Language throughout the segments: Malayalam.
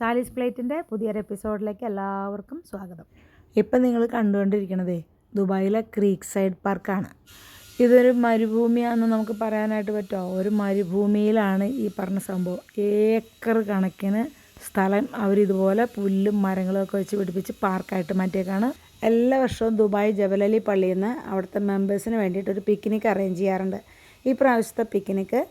സാലീസ് പ്ലേറ്റിന്റെ പുതിയൊരു എപ്പിസോഡിലേക്ക് എല്ലാവർക്കും സ്വാഗതം. ഇപ്പം നിങ്ങൾ കണ്ടുകൊണ്ടിരിക്കണതേ ദുബായിലെ ക്രീക്ക് സൈഡ് പാർക്കാണ്. ഇതൊരു മരുഭൂമിയാണെന്ന് നമുക്ക് പറയാനായിട്ട് പറ്റുമോ? ഒരു മരുഭൂമിയിലാണ് ഈ പറഞ്ഞ സംഭവം. ഏക്കർ കണക്കിന് സ്ഥലം അവരിതുപോലെ പുല്ലും മരങ്ങളും ഒക്കെ വെച്ച് പിടിപ്പിച്ച് പാർക്കായിട്ട് മാറ്റിയേക്കാണ്. എല്ലാ വർഷവും ദുബായ് ജബലലി പള്ളിയിൽ നിന്ന് അവിടുത്തെ മെമ്പേഴ്സിന് വേണ്ടിയിട്ട് ഒരു പിക്നിക് അറേഞ്ച് ചെയ്യാറുണ്ട്. ഈ പ്രാവശ്യത്തെ പിക്നിക്ക്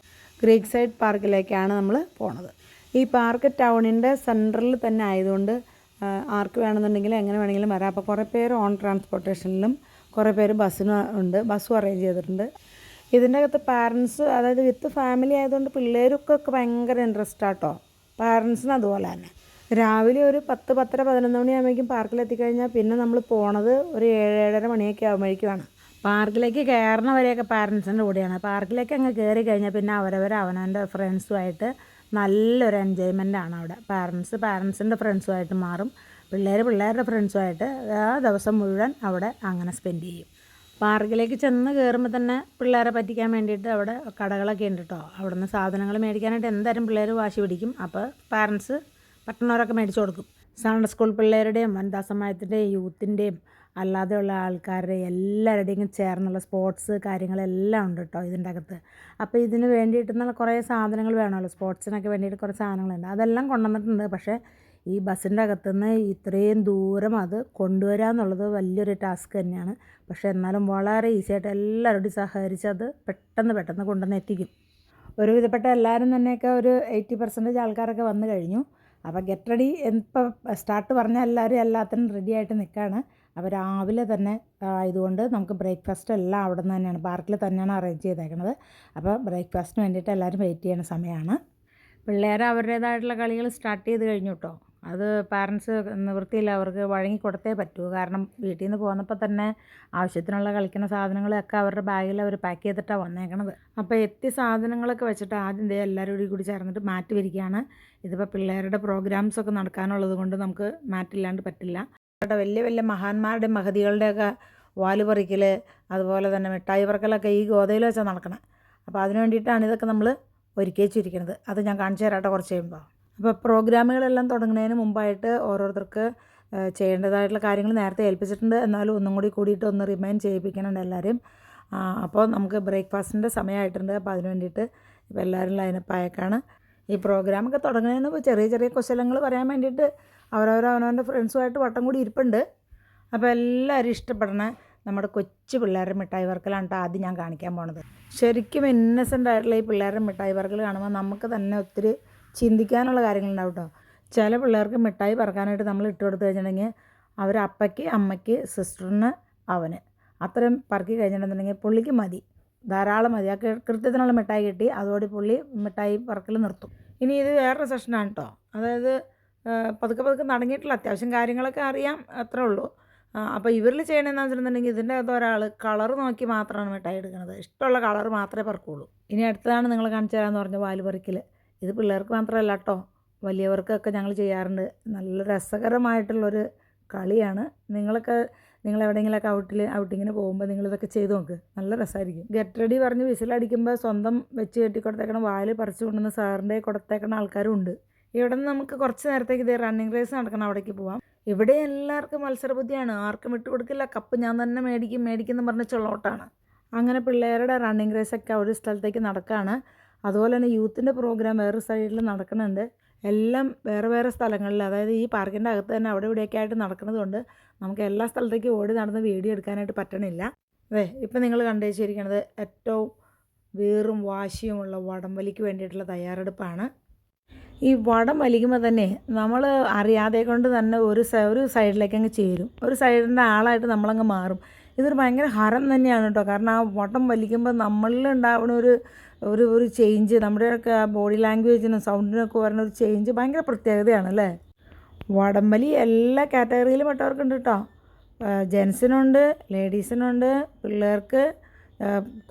ഗ്രീക്ക് സൈഡ് പാർക്കിലേക്കാണ് നമ്മൾ പോണത്. ഈ പാർക്ക് ടൗണിന്റെ സെൻട്രലിൽ തന്നെ ആയതുകൊണ്ട് ആർക്ക് വേണമെന്നുണ്ടെങ്കിലും എങ്ങനെ വേണമെങ്കിലും വരാം. അപ്പോൾ കുറേ പേര് ഓൺ ട്രാൻസ്പോർട്ടേഷനിലും കുറേ പേര് ബസ്സിനും ഉണ്ട് ബസ്സും അറേഞ്ച് ചെയ്തിട്ടുണ്ട്. ഇതിന്റെ അകത്ത് പാരൻസ് അതായത് വിത്ത് ഫാമിലി ആയതുകൊണ്ട് പിള്ളേർക്കൊക്കെ ഭയങ്കര ഇൻട്രസ്റ്റ് ആട്ടോ. പാരൻസിന് അതുപോലെ തന്നെ. രാവിലെ ഒരു പത്ത് പത്തര പതിനൊന്ന് മണിയാകുമ്പോഴേക്കും പാർക്കിൽ എത്തിക്കഴിഞ്ഞാൽ പിന്നെ നമ്മൾ പോണത് ഒരു ഏഴ് ഏഴര മണിയൊക്കെ ആകുമ്പോഴേക്കുമാണ്. പാർക്കിലേക്ക് കയറണവരെയൊക്കെ പാരൻസിന്റെ കൂടെയാണ്. പാർക്കിലേക്ക് അങ്ങ് കയറി കഴിഞ്ഞാൽ പിന്നെ അവരവർ അവനവന്റെ ഫ്രണ്ട്സുമായിട്ട് നല്ലൊരു എൻജോയ്മെന്റ് ആണ് അവിടെ. പാരൻസ് പാരൻസിന്റെ ഫ്രണ്ട്സുമായിട്ട് മാറും. പിള്ളേർ പിള്ളേരുടെ ഫ്രണ്ട്സുമായിട്ട് ആ ദിവസം മുഴുവൻ അവിടെ അങ്ങനെ സ്പെൻഡ് ചെയ്യും. പാർക്കിലേക്ക് ചെന്ന് കയറുമ്പോൾ തന്നെ പിള്ളേരെ പറ്റിക്കാൻ വേണ്ടിയിട്ട് അവിടെ കടകളൊക്കെ ഉണ്ട് കേട്ടോ അവിടെ നിന്ന് സാധനങ്ങൾ മേടിക്കാനായിട്ട് എന്തായാലും പിള്ളേർ വാശി പിടിക്കും. അപ്പോൾ പാരൻസ് പട്ടണവരൊക്കെ മേടിച്ചു കൊടുക്കും. സൺഡേ സ്കൂൾ പിള്ളേരുടെയും വനിതാ സമയത്തിന്റെയും യൂത്തിന്റെയും അല്ലാതെയുള്ള ആൾക്കാരുടെ എല്ലാവരുടെയും ചേർന്നുള്ള സ്പോർട്സ് കാര്യങ്ങളെല്ലാം ഉണ്ട് കേട്ടോ ഇതിന്റെ അകത്ത് അപ്പോൾ ഇതിന് വേണ്ടിയിട്ട് നല്ല കുറേ സാധനങ്ങൾ വേണമല്ലോ. സ്പോർട്സിനൊക്കെ വേണ്ടിയിട്ട് കുറേ സാധനങ്ങളുണ്ട്. അതെല്ലാം കൊണ്ടുവന്നിട്ടുണ്ട്. പക്ഷേ ഈ ബസ്സിന്റെ അകത്തുനിന്ന് ഇത്രയും ദൂരം അത് കൊണ്ടുവരിക എന്നുള്ളത് വലിയൊരു ടാസ്ക് തന്നെയാണ്. പക്ഷേ എന്നാലും വളരെ ഈസി ആയിട്ട് എല്ലാവരോടും സഹകരിച്ച് അത് പെട്ടെന്ന് പെട്ടെന്ന് കൊണ്ടുവന്ന് എത്തിക്കും. ഒരുവിധപ്പെട്ട എല്ലാവരും തന്നെയൊക്കെ ഒരു എയ്റ്റി പെർസെന്റേജ് ആൾക്കാരൊക്കെ വന്നു കഴിഞ്ഞു. അപ്പോൾ ഗെറ്റ് റെഡി. ഇപ്പോൾ സ്റ്റാർട്ട് പറഞ്ഞാൽ എല്ലാവരും എല്ലാത്തിനും റെഡി ആയിട്ട് നിൽക്കുകയാണ് അപ്പോൾ രാവിലെ തന്നെ ആയതുകൊണ്ട് നമുക്ക് ബ്രേക്ക്ഫാസ്റ്റ് എല്ലാം അവിടെ നിന്ന് തന്നെയാണ് പാർക്കിൽ തന്നെയാണ് അറേഞ്ച് ചെയ്തേക്കുന്നത് അപ്പോൾ ബ്രേക്ക്ഫാസ്റ്റിന് വേണ്ടിയിട്ട് എല്ലാവരും വെയിറ്റ് ചെയ്യുന്ന സമയമാണ് പിള്ളേർ അവരുടേതായിട്ടുള്ള കളികൾ സ്റ്റാർട്ട് ചെയ്ത് കഴിഞ്ഞു കേട്ടോ അത് പാരൻസ് നിവൃത്തിയില്ല അവർക്ക് വഴങ്ങി കൊടുത്തേ പറ്റൂ. കാരണം വീട്ടിൽ നിന്ന് പോന്നപ്പോൾ തന്നെ ആവശ്യത്തിനുള്ള കളിക്കുന്ന സാധനങ്ങളൊക്കെ അവരുടെ ബാഗിൽ അവർ പാക്ക് ചെയ്തിട്ടാണ് വന്നേക്കണത്. അപ്പോൾ എത്തി സാധനങ്ങളൊക്കെ വെച്ചിട്ട് ആദ്യം ദേ എല്ലാവരും കൂടി കൂടി ചേർന്നിട്ട് മാറ്റി വരികയാണ് ഇതിപ്പോൾ പിള്ളേരുടെ പ്രോഗ്രാംസൊക്കെ നടക്കാനുള്ളത് കൊണ്ട് നമുക്ക് മാറ്റില്ലാണ്ട് പറ്റില്ല. കേട്ടോ വലിയ വലിയ മഹാന്മാരുടെ മഹതികളുടെയൊക്കെ വാൽ പറിക്കൽ അതുപോലെ തന്നെ മിഠായി പറക്കലൊക്കെ ഈ ഗോതയിൽ വെച്ചാൽ നടക്കണം. അപ്പോൾ അതിന് വേണ്ടിയിട്ടാണ് ഇതൊക്കെ നമ്മൾ ഒരുക്കി വെച്ചിരിക്കുന്നത് അത് ഞാൻ കാണിച്ചു തരാട്ടോ കുറച്ച് കഴിയുമ്പോൾ അപ്പോൾ പ്രോഗ്രാമുകളെല്ലാം തുടങ്ങുന്നതിന് മുമ്പായിട്ട് ഓരോരുത്തർക്ക് ചെയ്യേണ്ടതായിട്ടുള്ള കാര്യങ്ങൾ നേരത്തെ ഏൽപ്പിച്ചിട്ടുണ്ട്. എന്നാലും ഒന്നും കൂടി കൂടിയിട്ട് ഒന്ന് റിമൈൻഡ് ചെയ്യിപ്പിക്കണുണ്ട് എല്ലാവരും. അപ്പോൾ നമുക്ക് ബ്രേക്ക്ഫാസ്റ്റിന്റെ സമയമായിട്ടുണ്ട്. അപ്പോൾ അതിന് വേണ്ടിയിട്ട് ഇപ്പോൾ എല്ലാവരും ലൈനപ്പ് ആയേക്കാണ് ഈ പ്രോഗ്രാമൊക്കെ തുടങ്ങുന്നതിന് ചെറിയ ചെറിയ കുശലങ്ങൾ പറയാൻ വേണ്ടിയിട്ട് അവരവർ അവനവന്റെ ഫ്രണ്ട്സുമായിട്ട് വട്ടം കൂടി ഇരിപ്പുണ്ട്. അപ്പോൾ എല്ലാവരും ഇഷ്ടപ്പെടണ നമ്മുടെ കൊച്ചു പിള്ളേരുടെ മിഠായി വർക്കലാണ് കേട്ടോ ആദ്യം ഞാൻ കാണിക്കാൻ പോണത്. ശരിക്കും ഇന്നസെന്റ് ആയിട്ടുള്ള ഈ പിള്ളേരുടെ മിഠായി വർക്കൽ കാണുമ്പോൾ നമുക്ക് തന്നെ ഒത്തിരി ചിന്തിക്കാനുള്ള കാര്യങ്ങളുണ്ടാവും കേട്ടോ. ചില പിള്ളേർക്ക് മിഠായി പറക്കാനായിട്ട് നമ്മൾ ഇട്ട് കൊടുത്തു കഴിഞ്ഞിട്ടുണ്ടെങ്കിൽ അവർ അപ്പയ്ക്ക് അമ്മയ്ക്ക് സിസ്റ്ററിന് അവന് അത്രയും പറക്കി കഴിഞ്ഞിട്ടുണ്ടെന്നുണ്ടെങ്കിൽ പുള്ളിക്ക് മതി. ധാരാളം മതി. ആ കൃത്യത്തിനുള്ള മിഠായി കിട്ടി. അതോടെ പുള്ളി മിഠായി പറക്കൽ നിർത്തും. ഇനി ഇത് വേറൊരു സെഷനാണ് കേട്ടോ. അതായത് പതുക്കെ പതുക്കെ നടങ്ങിയിട്ടുള്ള അത്യാവശ്യം കാര്യങ്ങളൊക്കെ അറിയാം അത്രേ ഉള്ളൂ. അപ്പോൾ ഇവരിൽ ചെയ്യണമെന്ന് വെച്ചിട്ടുണ്ടെങ്കിൽ ഇതിന്റെ അകത്ത് ഒരാൾ കളർ നോക്കി മാത്രമാണ് മിഠായി എടുക്കുന്നത്. ഇഷ്ടമുള്ള കളർ മാത്രമേ പറക്കുള്ളൂ. ഇനി അടുത്തതാണ് നിങ്ങൾ കാണിച്ചു തരാമെന്ന് പറഞ്ഞ വാൽ പറിക്കൽ ഇത് പിള്ളേർക്ക് മാത്രമല്ല കേട്ടോ വലിയവർക്കൊക്കെ ഞങ്ങൾ ചെയ്യാറുണ്ട്. നല്ല രസകരമായിട്ടുള്ളൊരു കളിയാണ്. നിങ്ങളൊക്കെ നിങ്ങൾ എവിടെയെങ്കിലുമൊക്കെ ഔട്ടിൽ ഔട്ടിങ്ങിന് പോകുമ്പോൾ നിങ്ങളിതൊക്കെ ചെയ്ത് നോക്ക്. നല്ല രസമായിരിക്കും ഗെറ്റ് റെഡി പറഞ്ഞ് വിസിലടിക്കുമ്പോൾ സ്വന്തം വെച്ച് കെട്ടി കൊടുത്തേക്കണം വാൽ പറിച്ചു കൊണ്ടുവന്ന് സാറിന്റെ കൊടുത്തേക്കണ ആൾക്കാരും ഉണ്ട്. ഇവിടെ നിന്ന് നമുക്ക് കുറച്ച് നേരത്തേക്ക് ഇതേ റണ്ണിങ് റേസ് നടക്കണം അവിടേക്ക് പോവാം. ഇവിടെ എല്ലാവർക്കും മത്സരബുദ്ധിയാണ്. ആർക്കും ഇട്ട് കൊടുക്കില്ല. കപ്പ് ഞാൻ തന്നെ മേടിക്കും മേടിക്കും എന്ന് പറഞ്ഞ ചൊള്ളോട്ടാണ്. അങ്ങനെ പിള്ളേരുടെ റണ്ണിങ് റേസൊക്കെ ഒരു സ്ഥലത്തേക്ക് നടക്കുകയാണ് അതുപോലെ തന്നെ യൂത്തിന്റെ പ്രോഗ്രാം വേറെ സൈഡിൽ നടക്കുന്നുണ്ട്. എല്ലാം വേറെ വേറെ സ്ഥലങ്ങളിൽ അതായത് ഈ പാർക്കിന്റെ അകത്ത് തന്നെ അവിടെ ഇവിടെയൊക്കെ ആയിട്ട് നടക്കുന്നത് കൊണ്ട് നമുക്ക് എല്ലാ സ്ഥലത്തേക്കും ഓടി നടന്ന് വീഡിയോ എടുക്കാനായിട്ട് പറ്റണില്ല. അതെ ഇപ്പം നിങ്ങൾ കണ്ടുവച്ചിരിക്കുന്നത് ഏറ്റവും വീറും വാശിയുമുള്ള വടംവലിക്ക് വേണ്ടിയിട്ടുള്ള തയ്യാറെടുപ്പാണ്. ഈ വടം വലിക്കുമ്പോൾ തന്നെ നമ്മൾ അറിയാതെ കൊണ്ട് തന്നെ ഒരു ഒരു സൈഡിലേക്ക് അങ്ങ് ചേരും. ഒരു സൈഡിന്റെ ആളായിട്ട് നമ്മളങ്ങ് മാറും. ഇതൊരു ഭയങ്കര ഹരം തന്നെയാണ് കേട്ടോ. കാരണം ആ വടം വലിക്കുമ്പോൾ നമ്മളിൽ ഉണ്ടാവുന്ന ഒരു ഒരു ഒരു ചേഞ്ച് നമ്മുടെയൊക്കെ ബോഡി ലാംഗ്വേജിനും സൗണ്ടിനൊക്കെ വരുന്ന ഒരു ചേഞ്ച് ഭയങ്കര പ്രത്യേകതയാണ് അല്ലേ? വടംവലി എല്ലാ കാറ്റഗറിയിലും പെട്ടവർക്കുണ്ട് കേട്ടോ. ജെൻസിനുണ്ട് ലേഡീസിനുണ്ട് പിള്ളേർക്ക്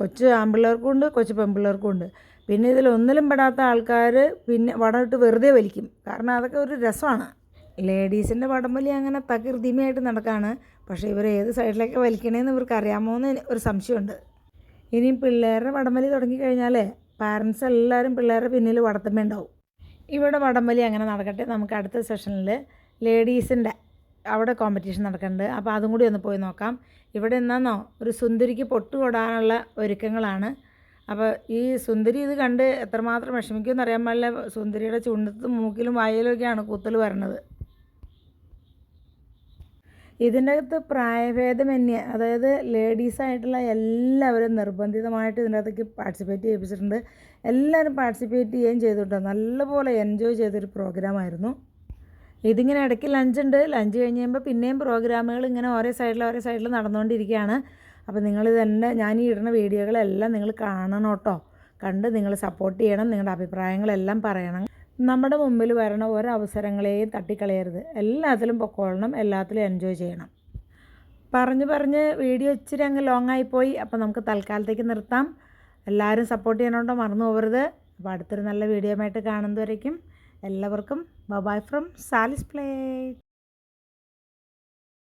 കൊച്ചു ആൺപിള്ളേർക്കും ഉണ്ട് കൊച്ചു പെൺപിള്ളേർക്കും ഉണ്ട് പിന്നെ ഇതിൽ ഒന്നിലും പെടാത്ത ആൾക്കാർ പിന്നെ വടം ഇട്ട് വെറുതെ വലിക്കും. കാരണം അതൊക്കെ ഒരു രസമാണ്. ലേഡീസിന്റെ വടം വലി അങ്ങനെ തകൃതിമയായിട്ട് നടക്കുകയാണ് പക്ഷേ ഇവർ ഏത് സൈഡിലേക്ക് വലിക്കണേന്ന് ഇവർക്ക് അറിയാമോ എന്ന് ഒരു സംശയമുണ്ട്. ഇനി പിള്ളേരുടെ വടംവലി തുടങ്ങിക്കഴിഞ്ഞാൽ പാരൻസ് എല്ലാവരും പിള്ളേരുടെ പിന്നിൽ വടത്തമ്മ ഉണ്ടാവും. ഇവിടെ വടംവലി അങ്ങനെ നടക്കട്ടെ. നമുക്ക് അടുത്ത സെഷനിൽ ലേഡീസിന്റെ അവിടെ കോമ്പറ്റീഷൻ നടക്കുന്നുണ്ട്. അപ്പോൾ അതും കൂടി ഒന്ന് പോയി നോക്കാം. ഇവിടെ എന്നാന്നോ? ഒരു സുന്ദരിക്ക് പൊട്ടുകൊടാനുള്ള ഒരുക്കങ്ങളാണ്. അപ്പോൾ ഈ സുന്ദരി ഇത് കണ്ട് എത്രമാത്രം വിഷമിക്കുമെന്ന് അറിയാൻ പാടില്ല. സുന്ദരിയുടെ ചുണ്ടത്തും മൂക്കിലും വായയിലും ഒക്കെയാണ് കുത്തൽ വരണത്. ഇതിന്റെ അകത്ത് പ്രായഭേദമന്യേ അതായത് ലേഡീസായിട്ടുള്ള എല്ലാവരും നിർബന്ധിതമായിട്ട് ഇതിന്റെ അകത്തേക്ക് പാർട്ടിസിപ്പേറ്റ് ചെയ്യിപ്പിച്ചിട്ടുണ്ട്. എല്ലാവരും പാർട്ടിസിപ്പേറ്റ് ചെയ്യുകയും ചെയ്തിട്ടുണ്ട്. നല്ലപോലെ എൻജോയ് ചെയ്തൊരു പ്രോഗ്രാമായിരുന്നു. ഇതിങ്ങനെ ഇടയ്ക്ക് ലഞ്ച് ഉണ്ട് ലഞ്ച് കഴിഞ്ഞ് കഴിയുമ്പോൾ പിന്നെയും പ്രോഗ്രാമുകൾ ഇങ്ങനെ ഓരോ സൈഡിൽ ഓരോ സൈഡിൽ നടന്നുകൊണ്ടിരിക്കുകയാണ്. അപ്പോൾ നിങ്ങൾ തന്നെ ഞാൻ ഈ ഇടുന്ന വീഡിയോകളെല്ലാം നിങ്ങൾ കാണണം കേട്ടോ. കണ്ട് നിങ്ങൾ സപ്പോർട്ട് ചെയ്യണം നിങ്ങളുടെ അഭിപ്രായങ്ങളെല്ലാം പറയണം. നമ്മുടെ മുമ്പിൽ വരണ ഓരോ അവസരങ്ങളെയും തട്ടിക്കളയരുത്. എല്ലാത്തിലും പൊക്കോളണം എല്ലാത്തിലും എൻജോയ് ചെയ്യണം. പറഞ്ഞു പറഞ്ഞ് വീഡിയോ ഇച്ചിരി അങ്ങ് ലോങ് ആയിപ്പോയി അപ്പോൾ നമുക്ക് തൽക്കാലത്തേക്ക് നിർത്താം. എല്ലാവരും സപ്പോർട്ട് ചെയ്യണോണ്ടോ മറന്നു പോകരുത് അപ്പോൾ അടുത്തൊരു നല്ല വീഡിയോ ആയിട്ട് കാണുന്നതുവരേക്കും എല്ലാവർക്കും ബൈ ഫ്രം സാലിസ് പ്ലേറ്റ്